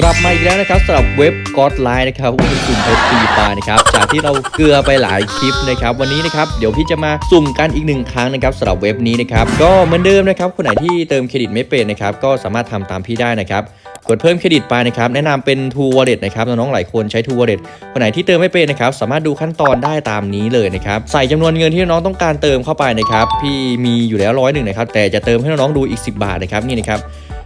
กลับมาอีกแล้วนะครับสำหรับเว็บก็อดไลน์นะครับวิวสุ่มเพชรฟรีไฟนะครับจากที่เราเกลือไปหลายคลิปนะครับวันนี้นะครับเดี๋ยวพี่จะมาสุ่มกันอีกหนึ่งครั้งนะครับสำหรับเว็บนี้นะครับก็เหมือนเดิมนะครับคนไหนที่เติมเครดิตไม่เป็นนะครับก็สามารถทำตามพี่ได้นะครับกดเพิ่มเครดิตไปนะครับแนะนำเป็น True Wallet นะครับน้องๆหลายคนใช้ True Wallet คนไหนที่เติมไม่เป็นนะครับสามารถดูขั้นตอนได้ตามนี้เลยนะครับใส่จำนวนเงินที่น้องต้องการเติมเข้าไปนะครับพี่มีอยู่แล้วร้อยหนึ่งนะครับแต่จะเติมให้น้องๆดูอีก 10 บาทนะครับนี่นะครับ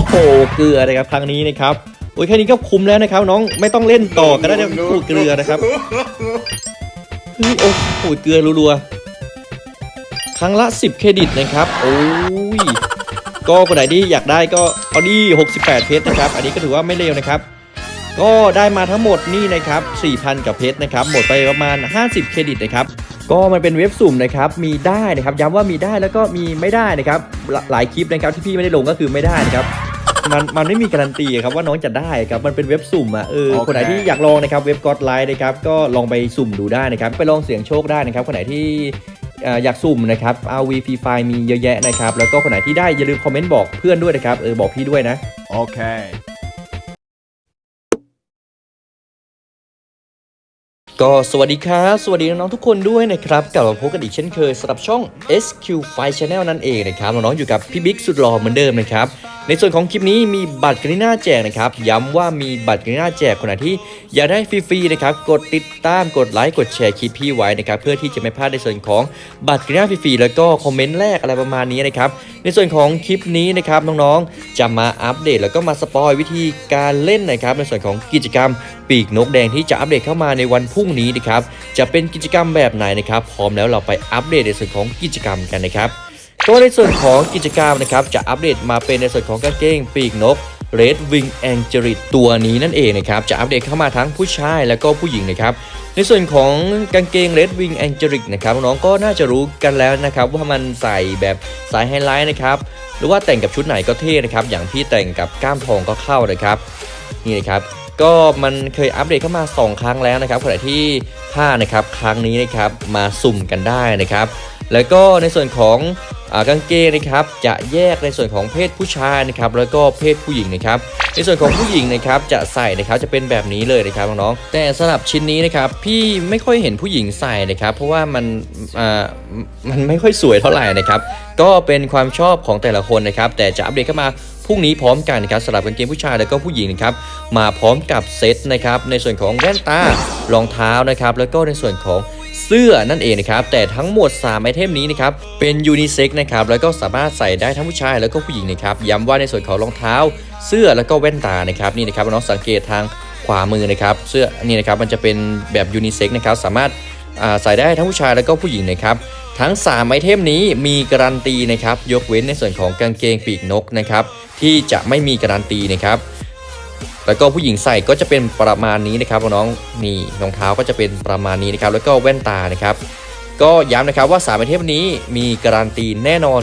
อ้โหเกลือนะครับครั้งนี้นะครับโอ้ยแค่นี้ก็คุ้มแล้วนะครับ น้องไม่ต้องเล่นต่อก็ได้นะพูดเกลือนะครับเฮ้ยโอ้โหเกลือรัวๆครั้งละ 10 เครดิตนะครับ โอ้ยก็คนไหนที่อยากได้ก็เอาดี68 เพชรนะครับ อันนี้ก็ถือว่าไม่เลวนะครับ ก็ได้มาทั้งหมดนี่นะครับ 4,000 กับเพชรนะครับ หมดไปประมาณ 50 เครดิตนะครับก็มันเป็นเว็บสุ่มนะครับ มีได้นะครับ ย้ำว่ามีได้แล้วก็มีไม่ได้นะครับหลหลายคลิปนะครับที่พี่ไม่ได้ลงก็คือไม่ได้นะครับ มันมันไม่มีการันตีครับว่าน้องจะได้ครับมันเป็นเว็บสุ่มอะเออโอเค คนไหนที่อยากลองนะครับเว็บก็อดไลน์นะครับก็ลองไปสุ่มดูได้นะครับไปลองเสี่ยงโชคได้นะครับคนไหนที่เอ่ออยากสุ่มนะครับ RV Free Fire มีเยอะแยะนะครับแล้วก็คนไหนที่ได้อย่าลืมคอมเมนต์บอกเพื่อนด้วยนะครับเออบอกพี่ด้วยนะ Okay. ก็สวัสดีครับ สวัสดีน้องๆทุกคนด้วยนะครับกลับมาพบกันอีกเช่นเคยสำหรับช่อง SQ Fight Channel นั่นเองนะครับน้องๆอยู่กับพี่บิ๊กสุดหล่อเหมือนเดิมนะครับในส่วนของคลิปนี้มีบัตรกรีน่าแจกนะครับ ย้ำว่ามีบัตรกรีน่าแจกคนไหนที่อยากได้ฟรีๆนะครับกดติดตามกดไลค์กดแชร์คลิปพี่ไว้นะครับเพื่อที่จะไม่พลาดในส่วนของบัตรกรีน่าฟรีๆแล้วก็คอมเมนต์แรกอะไรประมาณนี้นะครับในส่วนของคลิปนี้นะครับน้องๆจะมาอัปเดตแล้วก็มาสปอยวิธีการเล่นนะครับในส่วนของกิจกรรมปีกนกแดงที่จะอัปเดตเข้ามาในวันพรุ่งนี้นะครับจะเป็นกิจกรรมแบบไหนนะครับพร้อมแล้วเราไปอัปเดตในส่วนของกิจกรรมกันนะครับ ก็ในส่วนของกิจกรรมนะครับจะอัปเดตมาเป็นในส่วนของกางเกงปีกนก Red Wing Angelic ตัวนี้นั่นเองนะครับจะอัปเดตเข้ามาทั้งผู้ชายและก็ผู้หญิงนะครับในส่วนของกางเกง Red Wing Angelic นะครับน้องก็น่าจะรู้กันแล้วนะครับว่ามันใส่แบบสายไฮไลท์นะครับหรือว่าแต่งกับชุดไหนก็เท่นะครับอย่างพี่แต่งกับก้ามทองก็เข้านะครับนี่นะครับก็มันเคยอัปเดตเข้ามา 2 ครั้งแล้วนะครับคนไหนที่พลานะครับครั้งนี้นะครับมาสุ่มกันได้นะครับแล้วก็ในส่วนของ กางเกงนะครับจะแยกในส่วนของเพศผู้ชายนะครับแล้วก็เพศผู้หญิงนะครับในส่วนของผู้หญิงนะครับจะใส่นะครับจะเป็นแบบนี้เลยนะครับน้องๆแต่สำหรับชิ้นนี้นะครับพี่ไม่ค่อยเห็นผู้หญิงใส่นะครับเพราะว่ามันอ่ามันไม่ค่อยสวยเท่าไหร่นะครับก็เป็นความชอบของแต่ละคนนะครับแต่จะอัปเดตเข้ามาพรุ่งนี้พร้อมกันนะครับสำหรับกางเกงผู้ชายแล้วก็ผู้หญิงนะครับมาพร้อมกับเซตนะครับในส่วนของแว่นตารองเท้านะครับแล้วก็ในส่วนของ สื้อนั่นเองนะครับ แต่ทั้งหมด 3 ไอเทมนี้นะครับเป็นยูนิเซ็กนะครับแล้วก็สามารถใส่ได้ทั้งผู้ชายแล้วก็ผู้หญิงนะครับย้ำว่าในส่วนของรองเท้า เสื้อแล้วก็แว่นตานะครับนี่นะครับน้องสังเกตทางขวามือนะครับเสื้อนี่นะครับมันจะเป็นแบบยูนิเซ็กนะครับสามารถใส่ได้ทั้งผู้ชายแล้วก็ผู้หญิงนะครับทั้ง 3 ไอเทมนี้มีการันตีนะครับยกเว้นในส่วนของกางเกงปีกนกนะครับที่จะไม่มีการันตีนะครับ แล้วก็ผู้หญิงใส่ก็จะเป็นประมาณนี้นะครับน้องนี่รองเท้าก็จะเป็นประมาณนี้นะครับแล้วก็แว่นตานะครับก็ย้ำนะครับว่า3ไอเทมนี้มีการันตีแน่นอน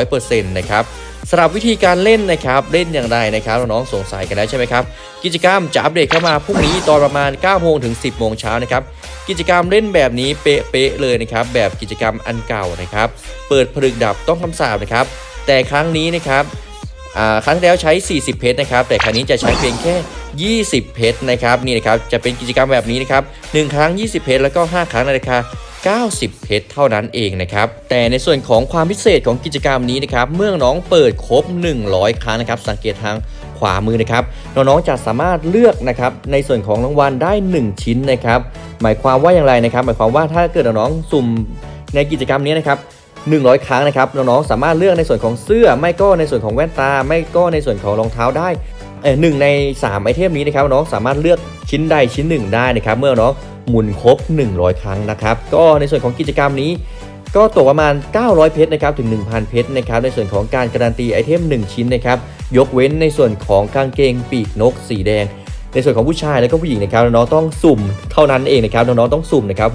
100%นะครับสำหรับวิธีการเล่นนะครับเล่นอย่างไรนะครับน้องๆสงสัยกันแล้วใช่ไหมครับกิจกรรมจะอัปเดตเข้ามาพรุ่งนี้ตอนประมาณ9โมงถึง 10โมงเช้านะครับกิจกรรมเล่นแบบนี้เป๊ะๆเลยนะครับแบบกิจกรรมอันเก่านะครับ เปิดผลึกดับต้องคำสาปนะครับแต่ครั้งนี้นะครับ ครั้งแล้วใช้ 40 เพชรนะครับ แต่ครั้งนี้จะใช้เพียงแค่ 20 เพชรนะครับนี่นะครับจะเป็นกิจกรรมแบบนี้นะครับ1ครั้ง 20 เพชรแล้วก็ 5 ครั้งในราคา90 เพชรเท่านั้นเองนะครับ แต่ในส่วนของความพิเศษของกิจกรรมนี้นะครับ เมื่อน้องเปิดครบ 100 ครั้งนะครับ สังเกตทางขวามือนะครับ น้องๆจะสามารถเลือกนะครับ ในส่วนของรางวัลได้ 1 ชิ้นนะครับ หมายความว่าอย่างไรนะครับ หมายความว่าถ้าเกิดน้องๆสุ่มในกิจกรรมนี้นะครับ 100 ครั้งนะครับน้องๆสามารถเลือกในส่วนของเสื้อ ไม่ก็ในส่วนของแว่นตา ไม่ก็ในส่วนของรองเท้าได้หนึ่งใน 3 ไอเทมนี้นะครับน้องสามารถเลือกชิ้นใดชิ้นหนึ่งได้นะครับเมื่อน้องหมุนครบ 100 ครั้งนะครับก็ในส่วนของกิจกรรมนี้ก็ตกประมาณ 900 เพชรนะครับถึง 1,000 เพชรนะครับในส่วนของการการันตีไอเทม 1 ชิ้นนะครับยกเว้นในส่วนของกางเกงปีกนกสีแดง ในส่วนของผู้ชายแล้วก็ผู้หญิงนะครับน้องๆต้องสุ่มเท่านั้นเองนะครับน้องๆต้องสุ่มนะครับ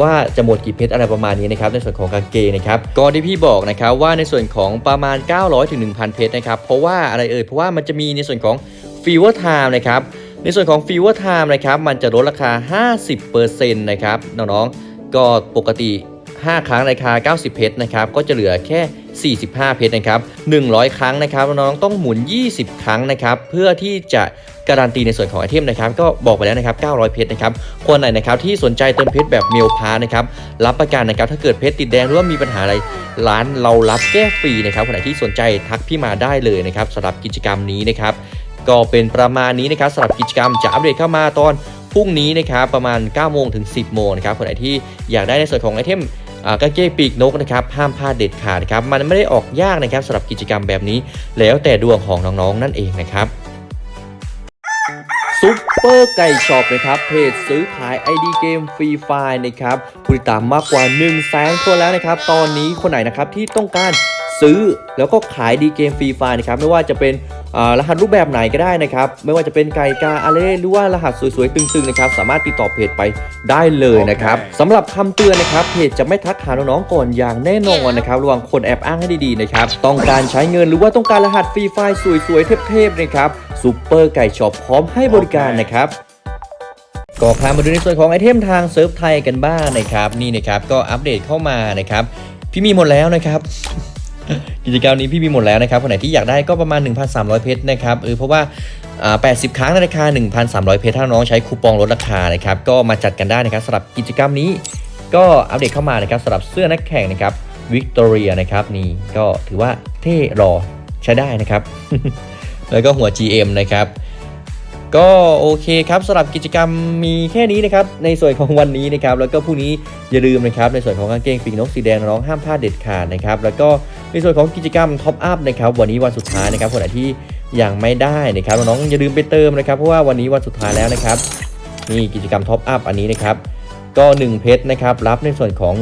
ว่าจะหมดกี่เพชรอะไรประมาณนี้นะครับในส่วนของกางเกงนะครับก็ที่พี่บอกนะครับว่าในส่วนของประมาณ 900ถึง1,000 เพชรนะครับเพราะว่าอะไรเอ่ยเพราะว่ามันจะมีในส่วนของฟีเวอร์ไทม์นะครับในส่วนของฟีเวอร์ไทม์นะครับมันจะลดราคา 50%นะครับน้องๆก็ปกติ 5 ครั้งราคา 90 เพชรนะครับก็จะเหลือแค่ 45 เพชรนะครับ100 ครั้งนะครับน้องๆต้องหมุน 20 ครั้งนะครับเพื่อที่จะ การันตีในส่วนของไอเทมนะครับก็บอกไปแล้วนะครับ 900 เพชรนะครับคนไหนนะครับที่สนใจเติมเพชรแบบเมลพานะครับรับประกันนะครับถ้าเกิดเพชรติดแดงหรือว่ามีปัญหาอะไรร้านเรารับแก้ฟรีนะครับคนไหนที่สนใจทักพี่มาได้เลยนะครับสำหรับกิจกรรมนี้นะครับก็เป็นประมาณนี้นะครับสำหรับกิจกรรมจะอัปเดตเข้ามาตอนพรุ่งนี้นะครับประมาณ 9 โมงถึง 10 โมงนะครับคนไหนที่อยากได้ในส่วนของไอเทมกางเกงปีกนกนะครับห้ามพลาดเด็ดขาดนะครับมันไม่ได้ออกยากนะครับสำหรับกิจกรรมแบบนี้ แล้วแต่ดวงของน้องๆนั่นเองนะครับ ซุปเปอร์ไก่ช็อปนะครับเพจซื้อขาย ID เกมฟรีไฟล์นะครับผู้ติดตามมากกว่า1 0 0 0 0แสนคนแล้วนะครับ ตอนนี้คนไหนนะครับที่ต้องการ ซื้อแล้วก็ขายดีเกมฟรีไฟล์นะครับไม่ว่าจะเป็นอ่ารหัสรูปแบบไหนก็ได้นะครับ ไม่ว่าจะเป็นไก่กาอะไรหรือว่ารหัสสวยๆ ตึงๆนะครับสามารถติดต่อเพจไปได้เลยนะครับสำหรับคำเตือนนะครับเพจจะไม่ทักหาน้องๆก่อนอย่างแน่นอนนะครับระวังคนแอบอ้างให้ดีๆนะครับต้องการใช้เงินหรือว่าต้องการรหัสฟรีไฟล์สวยๆเทพๆนะครับซูเปอร์ไก่ช็อปพร้อมให้บริการนะครับก็พามาดูในส่วนของไอเทมทางเซิร์ฟไทยกันบ้างนะครับนี่นะครับก็อัปเดตเข้ามานะครับพี่มีหมดแล้วนะครับ กิจกรรมนี้พี่มีหมดแล้วนะครับคนไหนที่อยากได้ก็ประมาณ 1,300 เพชรนะครับเออเพราะว่าอ่า80 ครั้งในราคา 1,300 เพชรถ้าน้องใช้คูปองลดราคานะครับก็มาจัดกันได้นะครับสำหรับกิจกรรมนี้ ก็อัปเดตเข้ามานะครับสำหรับเสื้อนักแข่งนะครับวิกตอเรียนะครับนี่ก็ถือว่าเท่รอใช้ได้นะครับ แล้วก็หัว GM นะครับ ก็โอเคครับสำหรับกิจกรรมมีแค่นี้นะครับในส่วนของวันนี้นะครับแล้วก็พรุ่งนี้อย่าลืมนะครับในส่วนของกางเกงปีกนกสีแดงน้องห้ามพลาดเด็ดขาดนะครับแล้วก็ในส่วนของกิจกรรมท็อปอัพนะครับวันนี้วันสุดท้ายนะครับคนไหนที่ยังไม่ได้นะครับน้องอย่าลืมไปเติมนะครับเพราะว่าวันนี้วันสุดท้ายแล้วนะครับนี่กิจกรรมท็อปอัพอันนี้นะครับก็ 1 เพชรนะครับรับในส่วนของ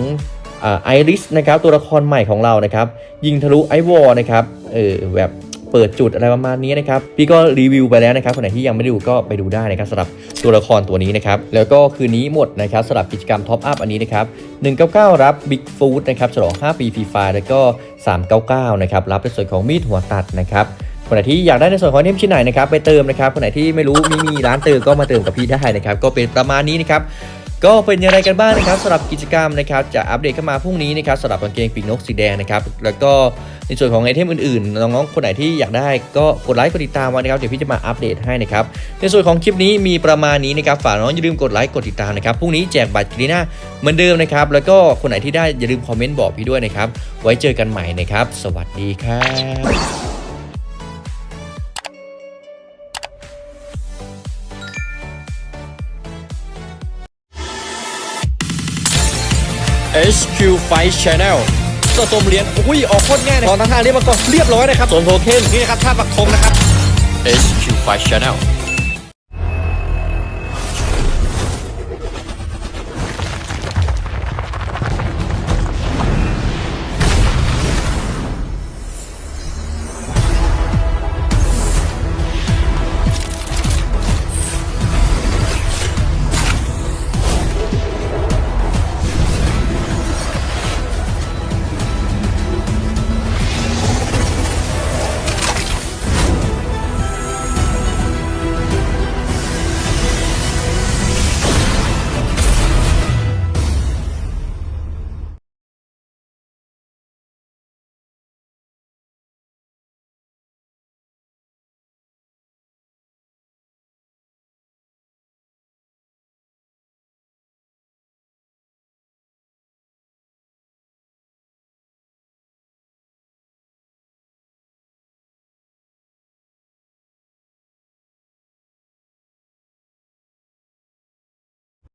ไอริสนะครับตัวละครใหม่ของเรานะครับยิงทะลุไอวอลนะครับเออแบบ เปิดจุดอะไรประมาณนี้นะครับพี่ก็รีวิวไปแล้วนะครับคนไหนที่ยังไม่ได้ดูก็ไปดูได้นะครับสำหรับตัวละครตัวนี้นะครับแล้วก็คืนนี้หมดนะครับสำหรับกิจกรรมท็อปอัพอันนี้นะครับ199 รับ Big Food นะครับฉลอง 5 ปีฟรีไฟแล้วก็ 399นะครับรับในส่วนของมีดหัวตัดนะครับคนไหนที่อยากได้ในส่วนของเทมชิ้นไหนนะครับไปเติมนะครับคนไหนที่ไม่รู้มีมีร้านเติมก็มาเติมกับพี่ได้นะครับก็เป็นประมาณนี้นะครับ ก็เป็นอย่างไรกันบ้างนะครับสำหรับกิจกรรมนะครับจะอัปเดตเข้ามาพรุ่งนี้นะครับสำหรับกางเกงปีกนกสีแดงนะครับแล้วก็ในส่วนของไอเทมอื่นๆน้องๆคนไหนที่อยากได้ก็กดไลค์กดติดตามไว้นะครับเดี๋ยวพี่จะมาอัปเดตให้นะครับในส่วนของคลิปนี้มีประมาณนี้นะครับฝากน้องอย่าลืมกดไลค์กดติดตามนะครับพรุ่งนี้แจกบัตรกรีน่าเหมือนเดิมนะครับแล้วก็คนไหนที่ได้อย่าลืมคอมเมนต์บอกพี่ด้วยนะครับไว้เจอกันใหม่นะครับสวัสดีครับ HQ Fight Channel สะสมเหรียญอุ้ยออกโคตรง่ายเลยขอทางทางนี้มันก็เรียบร้อยนะครับส่วนโทเค็นนี่นะครับท่าปักธงนะครับ HQ Fight Channel